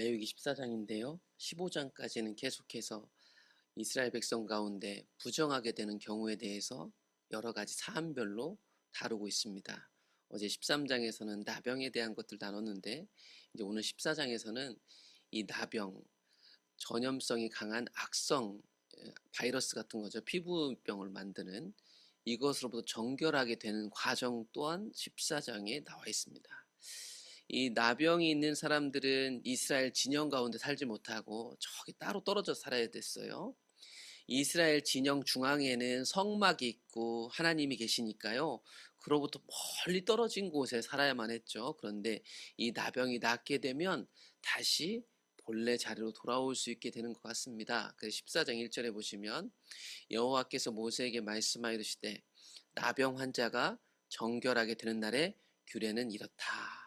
레위기 14장인데요. 15장까지는 계속해서 이스라엘 백성 가운데 부정하게 되는 경우에 대해서 여러 가지 사안별로 다루고 있습니다. 어제 13장에서는 나병에 대한 것들 나눴는데 이제 오늘 14장에서는 이 나병 전염성이 강한 악성 에, 바이러스 같은 거죠. 피부병을 만드는 이것으로부터 정결하게 되는 과정 또한 14장에 나와 있습니다. 이 나병이 있는 사람들은 이스라엘 진영 가운데 살지 못하고 저기 따로 떨어져 살아야 됐어요. 이스라엘 진영 중앙에는 성막이 있고 하나님이 계시니까요. 그로부터 멀리 떨어진 곳에 살아야만 했죠. 그런데 이 나병이 낫게 되면 다시 본래 자리로 돌아올 수 있게 되는 것 같습니다. 그래서 14장 1절에 보시면 여호와께서 모세에게 말씀하여 이르시되 나병 환자가 정결하게 되는 날에 규례는 이렇다.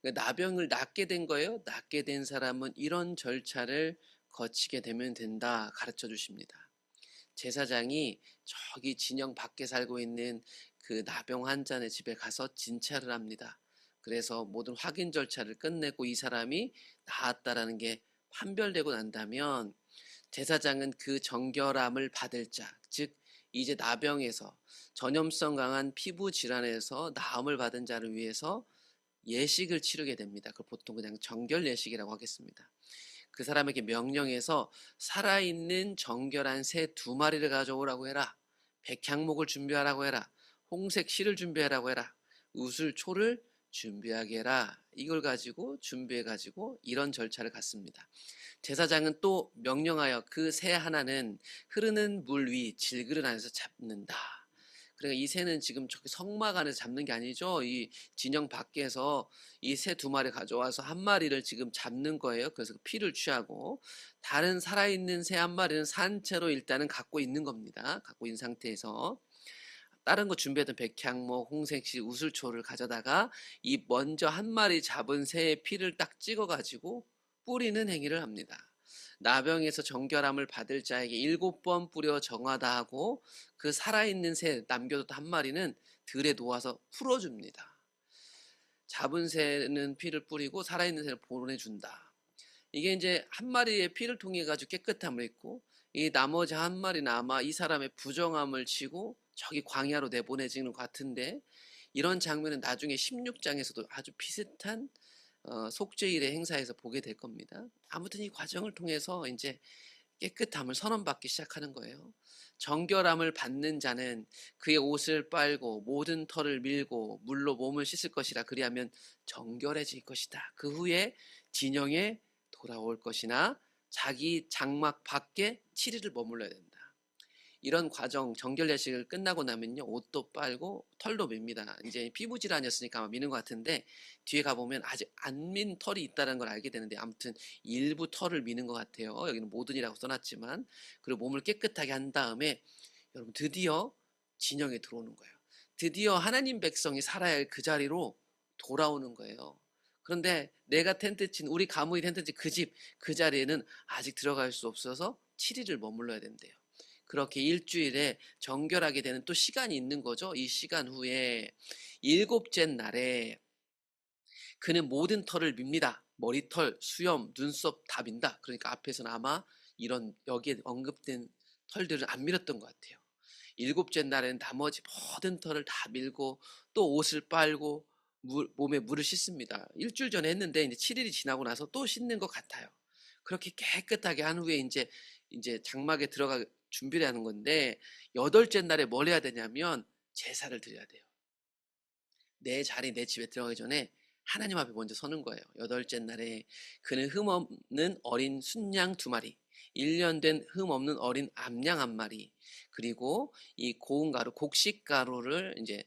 그러니까 나병을 낫게 된 거예요. 낫게 된 사람은 이런 절차를 거치게 되면 된다 가르쳐 주십니다. 제사장이 저기 진영 밖에 살고 있는 그 나병 환자의 집에 가서 진찰을 합니다. 그래서 모든 확인 절차를 끝내고 이 사람이 나았다라는 게 판별되고 난다면 제사장은 그 정결함을 받을 자, 즉 이제 나병에서 전염성 강한 피부 질환에서 나음을 받은 자를 위해서 예식을 치르게 됩니다. 그 보통 그냥 정결 예식이라고 하겠습니다. 그 사람에게 명령해서 살아있는 정결한 새 두 마리를 가져오라고 해라. 백향목을 준비하라고 해라. 홍색 실을 준비하라고 해라. 우슬 초를 준비하게 해라. 이걸 가지고 준비해 가지고 이런 절차를 갖습니다. 제사장은 또 명령하여 그 새 하나는 흐르는 물 위 질그릇 안에서 잡는다. 그러니까 이 새는 지금 저기 성막 안에서 잡는 게 아니죠. 이 진영 밖에서 이 새 두 마리 가져와서 한 마리를 지금 잡는 거예요. 그래서 그 피를 취하고 다른 살아있는 새 한 마리는 산채로 일단은 갖고 있는 겁니다. 갖고 있는 상태에서 다른 거 준비했던 백향목, 홍색시, 우슬초를 가져다가 이 먼저 한 마리 잡은 새의 피를 딱 찍어가지고 뿌리는 행위를 합니다. 나병에서 정결함을 받을 자에게 일곱 번 뿌려 정하다 하고 그 살아있는 새 남겨뒀던 한 마리는 들에 놓아서 풀어줍니다. 잡은 새는 피를 뿌리고 살아있는 새를 보내준다. 이게 이제 한 마리의 피를 통해 가지고 깨끗함을 있고 이 나머지 한 마리는 아마 이 사람의 부정함을 치고 저기 광야로 내보내지는 것 같은데 이런 장면은 나중에 16장에서도 아주 비슷한 어, 속죄일의 행사에서 보게 될 겁니다. 아무튼 이 과정을 통해서 이제 깨끗함을 선언받기 시작하는 거예요. 정결함을 받는 자는 그의 옷을 빨고 모든 털을 밀고 물로 몸을 씻을 것이라 그리하면 정결해질 것이다. 그 후에 진영에 돌아올 것이나 자기 장막 밖에 7일을 머물러야 된다. 이런 과정 정결 예식을 끝나고 나면요 옷도 빨고 털도 밉니다. 이제 피부 질환이었으니까 아마 미는 것 같은데 뒤에 가 보면 아직 안 민 털이 있다는 걸 알게 되는데 아무튼 일부 털을 미는 것 같아요. 여기는 모든이라고 써놨지만 그리고 몸을 깨끗하게 한 다음에 여러분 드디어 진영에 들어오는 거예요. 드디어 하나님 백성이 살아야 할 그 자리로 돌아오는 거예요. 그런데 내가 텐트 친 우리 가문이 텐트 친 그 집 그 자리에는 아직 들어갈 수 없어서 7일을 머물러야 된대요. 그렇게 일주일에 정결하게 되는 또 시간이 있는 거죠. 이 시간 후에 일곱째 날에 그는 모든 털을 밉니다. 머리털, 수염, 눈썹 다 민다. 그러니까 앞에서는 아마 이런 여기에 언급된 털들을 안 밀었던 것 같아요. 일곱째 날에는 나머지 모든 털을 다 밀고 또 옷을 빨고 물, 몸에 물을 씻습니다. 일주일 전에 했는데 이제 7일이 지나고 나서 또 씻는 것 같아요. 그렇게 깨끗하게 한 후에 이제 이제 장막에 들어가 준비를 하는 건데 여덟째 날에 뭘 해야 되냐면 제사를 드려야 돼요. 내 자리 내 집에 들어가기 전에 하나님 앞에 먼저 서는 거예요. 여덟째 날에 그는 흠 없는 어린 순양 두 마리, 1년 된 흠 없는 어린 암양 한 마리, 그리고 이 고운 가루, 곡식 가루를 이제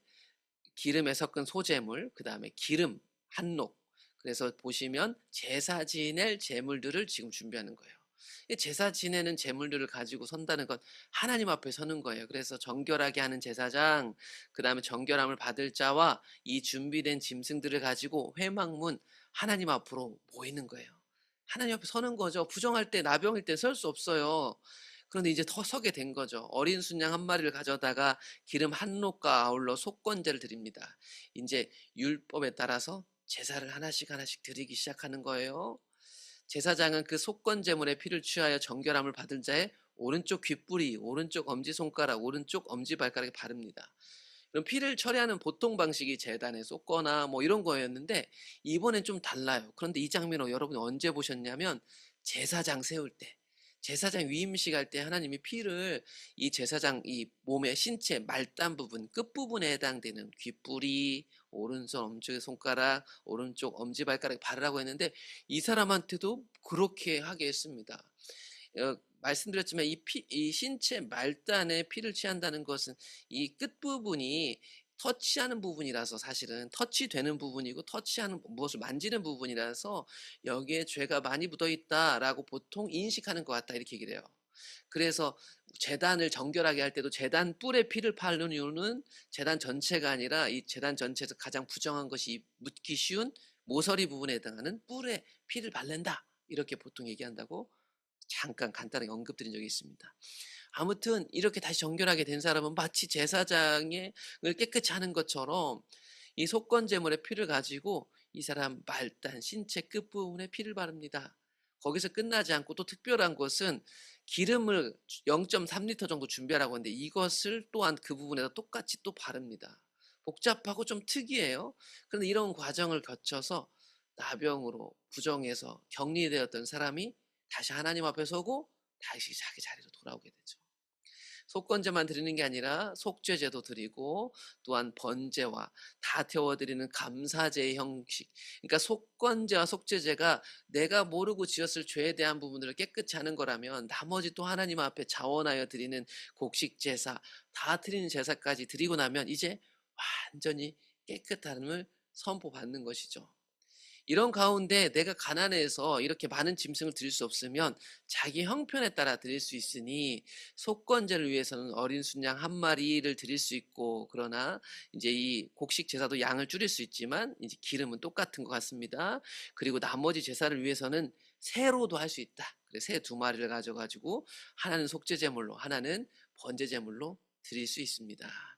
기름에 섞은 소재물, 그 다음에 기름, 한녹. 그래서 보시면 제사 지낼 제물들을 지금 준비하는 거예요. 이 제사 지내는 제물들을 가지고 선다는 건 하나님 앞에 서는 거예요. 그래서 정결하게 하는 제사장, 그 다음에 정결함을 받을 자와 이 준비된 짐승들을 가지고 회막문 하나님 앞으로 모이는 거예요. 하나님 앞에 서는 거죠. 부정할 때 나병일 때 설 수 없어요. 그런데 이제 더 서게 된 거죠. 어린 순양 한 마리를 가져다가 기름 한 록과 아울러 속건제를 드립니다. 이제 율법에 따라서 제사를 하나씩 하나씩 드리기 시작하는 거예요. 제사장은 그 속건 제물의 피를 취하여 정결함을 받을 자의 오른쪽 귓불이, 오른쪽 엄지 손가락, 오른쪽 엄지 발가락에 바릅니다. 그럼 피를 처리하는 보통 방식이 재단에 쏟거나 뭐 이런 거였는데 이번엔 좀 달라요. 그런데 이 장면을 여러분이 언제 보셨냐면 제사장 세울 때 제사장 위임식 할 때 하나님이 피를 이 제사장 이 몸의 신체 말단 부분 끝 부분에 해당되는 귓불이 오른손 엄지 손가락 오른쪽 엄지 발가락에 바르라고 했는데 이 사람한테도 그렇게 하게 했습니다. 어, 말씀드렸지만 이, 피, 이 신체 말단에 피를 취한다는 것은 이 끝부분이 터치하는 부분이라서 사실은 터치되는 부분이고 터치하는 무엇을 만지는 부분이라서 여기에 죄가 많이 묻어 있다라고 보통 인식하는 것 같다 이렇게 얘기를 해요. 그래서 재단을 정결하게 할 때도 재단 뿔에 피를 바르는 이유는 재단 전체가 아니라 이 재단 전체에서 가장 부정한 것이 묻기 쉬운 모서리 부분에 해당하는 뿔에 피를 바른다 이렇게 보통 얘기한다고 잠깐 간단하게 언급드린 적이 있습니다. 아무튼 이렇게 다시 정결하게 된 사람은 마치 제사장을 깨끗이 하는 것처럼 이 속건 제물의 피를 가지고 이 사람 말단 신체 끝부분에 피를 바릅니다. 거기서 끝나지 않고 또 특별한 것은 기름을 0.3리터 정도 준비하라고 하는데 이것을 또한 그 부분에다 똑같이 또 바릅니다. 복잡하고 좀 특이해요. 그런데 이런 과정을 거쳐서 나병으로 부정해서 격리되었던 사람이 다시 하나님 앞에 서고 다시 자기 자리로 돌아오게 되죠. 속건제만 드리는 게 아니라 속죄제도 드리고 또한 번제와 다 태워드리는 감사제의 형식. 그러니까 속건제와 속죄제가 내가 모르고 지었을 죄에 대한 부분들을 깨끗이 하는 거라면 나머지 또 하나님 앞에 자원하여 드리는 곡식 제사, 다 드리는 제사까지 드리고 나면 이제 완전히 깨끗함을 선포받는 것이죠. 이런 가운데 내가 가난해서 이렇게 많은 짐승을 드릴 수 없으면 자기 형편에 따라 드릴 수 있으니 속건제를 위해서는 어린 순양 한 마리를 드릴 수 있고 그러나 이제 이 곡식 제사도 양을 줄일 수 있지만 이제 기름은 똑같은 것 같습니다. 그리고 나머지 제사를 위해서는 새로도 할 수 있다. 그래서 새 두 마리를 가져가지고 하나는 속죄 제물로 하나는 번제 제물로 드릴 수 있습니다.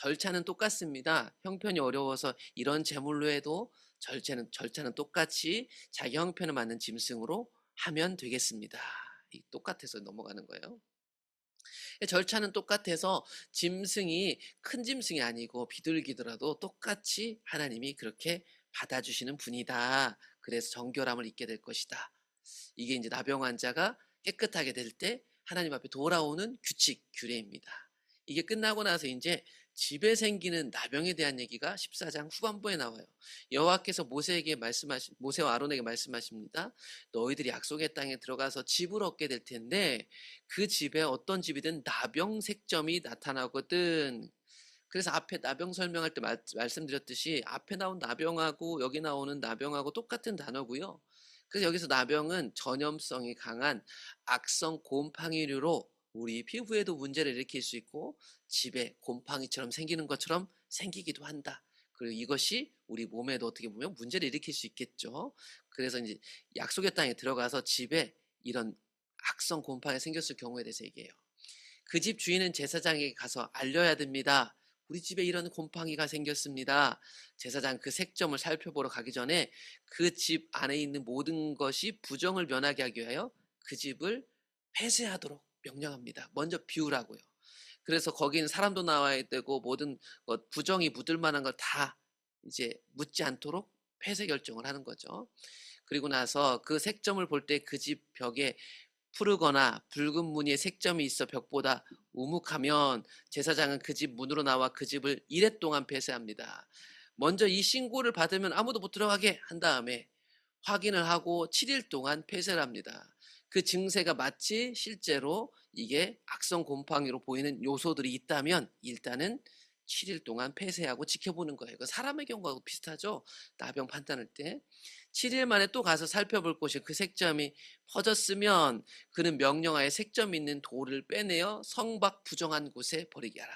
절차는 똑같습니다. 형편이 어려워서 이런 제물로 해도 절차는 절차는 똑같이 자기 형편에 맞는 짐승으로 하면 되겠습니다. 똑같아서 넘어가는 거예요. 절차는 똑같아서 짐승이 큰 짐승이 아니고 비둘기더라도 똑같이 하나님이 그렇게 받아주시는 분이다. 그래서 정결함을 잊게 될 것이다. 이게 이제 나병 환자가 깨끗하게 될 때 하나님 앞에 돌아오는 규칙, 규례입니다. 이게 끝나고 나서 이제 집에 생기는 나병에 대한 얘기가 14장 후반부에 나와요. 여호와께서 모세에게 말씀하시 모세와 아론에게 말씀하십니다. 너희들이 약속의 땅에 들어가서 집을 얻게 될 텐데 그 집에 어떤 집이든 나병 색점이 나타나거든. 그래서 앞에 나병 설명할 때 말, 말씀드렸듯이 앞에 나온 나병하고 여기 나오는 나병하고 똑같은 단어고요. 그래서 여기서 나병은 전염성이 강한 악성 곰팡이류로 우리 피부에도 문제를 일으킬 수 있고 집에 곰팡이처럼 생기는 것처럼 생기기도 한다. 그리고 이것이 우리 몸에도 어떻게 보면 문제를 일으킬 수 있겠죠. 그래서 이제 약속의 땅에 들어가서 집에 이런 악성 곰팡이 생겼을 경우에 대해서 얘기해요. 그 집 주인은 제사장에게 가서 알려야 됩니다. 우리 집에 이런 곰팡이가 생겼습니다. 제사장 그 색점을 살펴보러 가기 전에 그 집 안에 있는 모든 것이 부정을 면하게 하기 위하여 그 집을 폐쇄하도록 명령합니다. 먼저 비우라고요. 그래서 거기는 사람도 나와야 되고 모든 것 부정이 묻을 만한 걸 다 이제 묻지 않도록 폐쇄 결정을 하는 거죠. 그리고 나서 그 색점을 볼 때 그 집 벽에 푸르거나 붉은 무늬의 색점이 있어 벽보다 우묵하면 제사장은 그 집 문으로 나와 그 집을 이래 동안 폐쇄합니다. 먼저 이 신고를 받으면 아무도 못 들어가게 한 다음에 확인을 하고 7일 동안 폐쇄를 합니다. 그 증세가 마치 실제로 이게 악성 곰팡이로 보이는 요소들이 있다면 일단은 7일 동안 폐쇄하고 지켜보는 거예요. 그 사람의 경우하고 비슷하죠. 나병 판단할 때 7일 만에 또 가서 살펴볼 곳이 그 색점이 퍼졌으면 그는 명령하에 색점 있는 돌을 빼내어 성박 부정한 곳에 버리게 하라.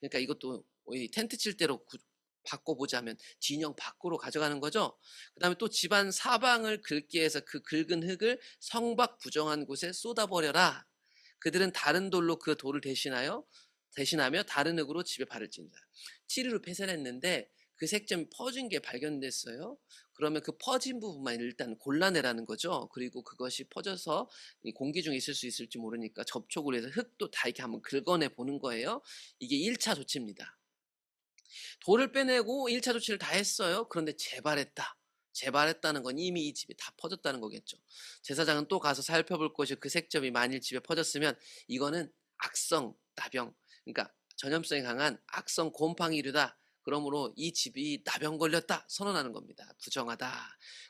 그러니까 이것도 텐트 칠 때로 바꿔보자면 진영 밖으로 가져가는 거죠. 그 다음에 또 집안 사방을 긁게 해서 그 긁은 흙을 성박 부정한 곳에 쏟아버려라. 그들은 다른 돌로 그 돌을 대신하여 대신하며 다른 흙으로 집에 발을 찐다. 7일로 폐쇄를 했는데 그 색점이 퍼진 게 발견됐어요. 그러면 그 퍼진 부분만 일단 골라내라는 거죠. 그리고 그것이 퍼져서 이 공기 중에 있을 수 있을지 모르니까 접촉을 해서 흙도 다 이렇게 한번 긁어내 보는 거예요. 이게 1차 조치입니다. 돌을 빼내고 1차 조치를 다 했어요. 그런데 재발했다. 재발했다는 건 이미 이 집에 다 퍼졌다는 거겠죠. 제사장은 또 가서 살펴볼 것이 그 색점이 만일 집에 퍼졌으면 이거는 악성 나병, 그러니까 전염성이 강한 악성 곰팡이류다. 그러므로 이 집이 나병 걸렸다 선언하는 겁니다. 부정하다.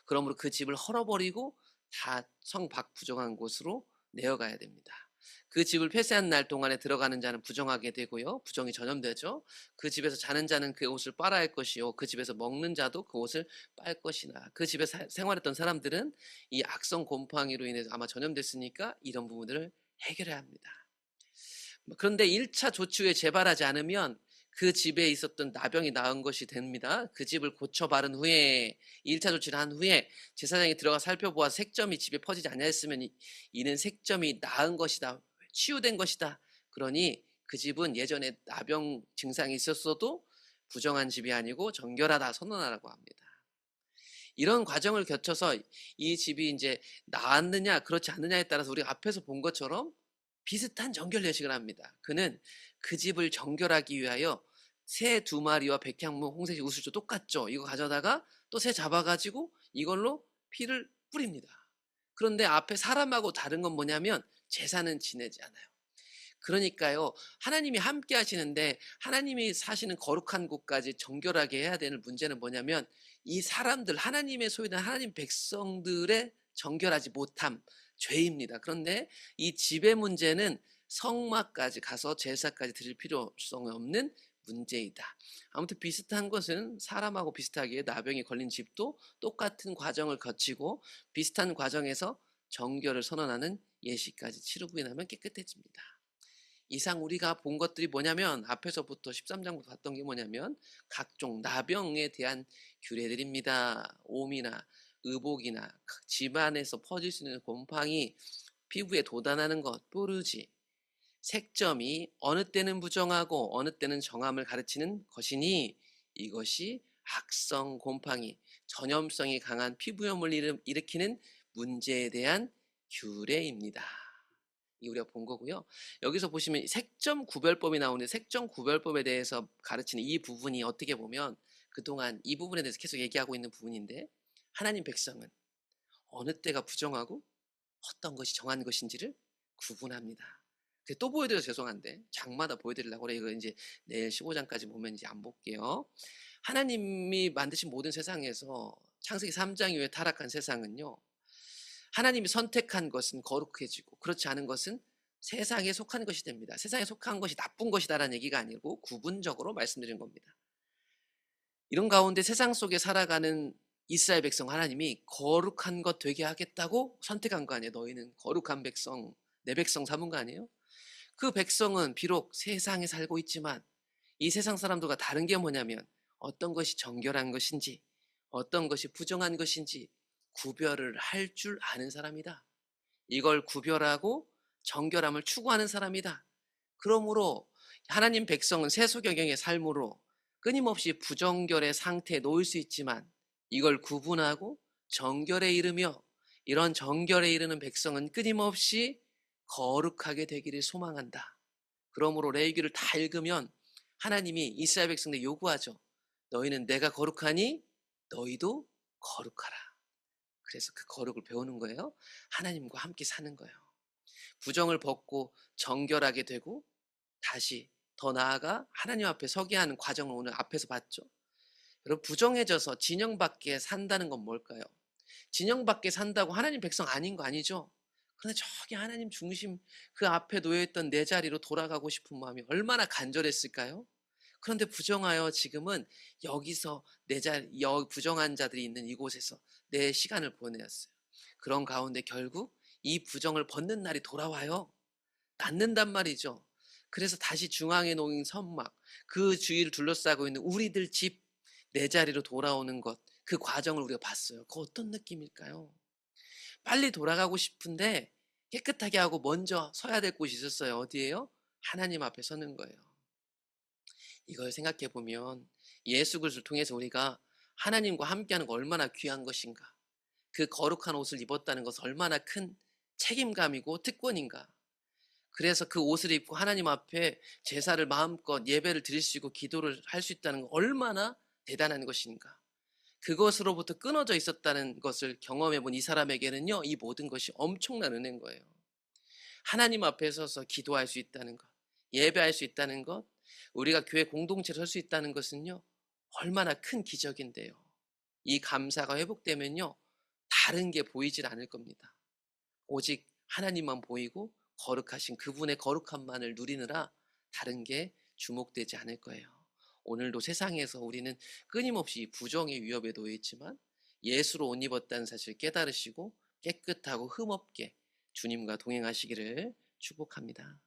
그러므로 그 집을 헐어버리고 다 성밖 부정한 곳으로 내어가야 됩니다. 그 집을 폐쇄한 날 동안에 들어가는 자는 부정하게 되고요. 부정이 전염되죠. 그 집에서 자는 자는 그 옷을 빨아야 할 것이요. 그 집에서 먹는 자도 그 옷을 빨 것이나. 그 집에 사- 생활했던 사람들은 이 악성 곰팡이로 인해서 아마 전염됐으니까 이런 부분들을 해결해야 합니다. 뭐 그런데 1차 조치 후에 재발하지 않으면 그 집에 있었던 나병이 나은 것이 됩니다. 그 집을 고쳐 바른 후에 1차 조치를 한 후에 제사장이 들어가 살펴보아 색점이 집에 퍼지지 이- 이는 색점이 나은 것이다. 치유된 것이다. 그러니 그 집은 예전에 나병 증상이 있었어도 부정한 집이 아니고 정결하다 선언하라고 합니다. 이런 과정을 거쳐서 이 집이 이제 나았느냐 그렇지 않느냐에 따라서 우리가 앞에서 본 것처럼 비슷한 정결 예식을 합니다. 그는 그 집을 정결하기 위하여 새 두 마리와 백향무, 홍색이 우수조 똑같죠. 이거 가져다가 또 새 잡아가지고 이걸로 피를 뿌립니다. 그런데 앞에 사람하고 다른 건 뭐냐면 제사는 지내지 않아요. 그러니까요, 하나님이 함께 하시는데 하나님이 사시는 거룩한 곳까지 정결하게 해야 되는 문제는 뭐냐면 이 사람들, 하나님의 소유된 하나님 백성들의 정결하지 못함, 죄입니다. 그런데 이 집의 문제는 성막까지 가서 제사까지 드릴 필요성이 없는 문제이다. 아무튼 비슷한 것은 사람하고 비슷하게 나병이 걸린 집도 똑같은 과정을 거치고 비슷한 과정에서 정결을 선언하는 예식까지 치르고 나면 깨끗해집니다. 이상 우리가 본 것들이 뭐냐면 앞에서부터 13장부터 봤던 게 뭐냐면 각종 나병에 대한 규례들입니다. 옴이나 의복이나 집안에서 퍼질 수 있는 곰팡이, 피부에 도단하는 것, 뾰루지, 색점이 어느 때는 부정하고 어느 때는 정함을 가르치는 것이니 이것이 악성 곰팡이, 전염성이 강한 피부염을 일으- 일으키는 문제에 대한 규례입니다. 이 우리가 본 거고요. 여기서 보시면 색점 구별법이 나오는데 색점 구별법에 대해서 가르치는 이 부분이 어떻게 보면 그동안 이 부분에 대해서 계속 얘기하고 있는 부분인데 하나님 백성은 어느 때가 부정하고 어떤 것이 정한 것인지를 구분합니다. 그또 보여드려서 죄송한데 장마다 보여드리려고 그래 이거 이제 내일 15장까지 보면 이제 안 볼게요. 하나님이 만드신 모든 세상에서 창세기 3장 이후에 타락한 세상은요. 하나님이 선택한 것은 거룩해지고 그렇지 않은 것은 세상에 속한 것이 됩니다. 세상에 속한 것이 나쁜 것이다라는 얘기가 아니고 구분적으로 말씀드린 겁니다. 이런 가운데 세상 속에 살아가는 이스라엘 백성 하나님이 거룩한 것 되게 하겠다고 선택한 거 아니에요. 너희는 거룩한 백성, 내 백성 삼은 거 아니에요? 그 백성은 비록 세상에 살고 있지만 이 세상 사람들과 다른 게 뭐냐면 어떤 것이 정결한 것인지 어떤 것이 부정한 것인지 구별을 할 줄 아는 사람이다. 이걸 구별하고 정결함을 추구하는 사람이다. 그러므로 하나님 백성은 세속경영의 삶으로 끊임없이 부정결의 상태에 놓일 수 있지만 이걸 구분하고 정결에 이르며 이런 정결에 이르는 백성은 끊임없이 거룩하게 되기를 소망한다. 그러므로 레위기를 다 읽으면 하나님이 이스라엘 백성들 요구하죠. 너희는 내가 거룩하니 너희도 거룩하라. 그래서 그 거룩을 배우는 거예요. 하나님과 함께 사는 거예요. 부정을 벗고 정결하게 되고 다시 더 나아가 하나님 앞에 서게 하는 과정을 오늘 앞에서 봤죠. 여러분 부정해져서 진영 밖에 산다는 건 뭘까요? 진영 밖에 산다고 하나님 백성 아닌 거 아니죠? 그런데 저기 하나님 중심 그 앞에 놓여있던 내 자리로 돌아가고 싶은 마음이 얼마나 간절했을까요? 그런데 부정하여 지금은 여기서 내 자리, 여 부정한 자들이 있는 이곳에서 내 시간을 보내었어요. 그런 가운데 결국 이 부정을 벗는 날이 돌아와요. 낫는단 말이죠. 그래서 다시 중앙에 놓인 선막, 그 주위를 둘러싸고 있는 우리들 집, 내 자리로 돌아오는 것, 그 과정을 우리가 봤어요. 그 어떤 느낌일까요? 빨리 돌아가고 싶은데 깨끗하게 하고 먼저 서야 될 곳이 있었어요. 어디예요? 하나님 앞에 서는 거예요. 이걸 생각해 보면 예수 그리스도를 통해서 우리가 하나님과 함께하는 거 얼마나 귀한 것인가. 그 거룩한 옷을 입었다는 것은 얼마나 큰 책임감이고 특권인가. 그래서 그 옷을 입고 하나님 앞에 제사를 마음껏 예배를 드릴 수 있고 기도를 할 수 있다는 건 얼마나 대단한 것인가. 그것으로부터 끊어져 있었다는 것을 경험해 본 이 사람에게는요, 이 모든 것이 엄청난 은혜인 거예요. 하나님 앞에 서서 기도할 수 있다는 것, 예배할 수 있다는 것, 우리가 교회 공동체로 설수 있다는 것은요, 얼마나 큰 기적인데요. 이 감사가 회복되면요, 다른 게 보이질 않을 겁니다. 오직 하나님만 보이고 거룩하신 그분의 거룩함만을 누리느라 다른 게 주목되지 않을 거예요. 오늘도 세상에서 우리는 끊임없이 부정의 위협에 놓여 있지만 예수로 옷 입었다는 사실을 깨달으시고 깨끗하고 흠없게 주님과 동행하시기를 축복합니다.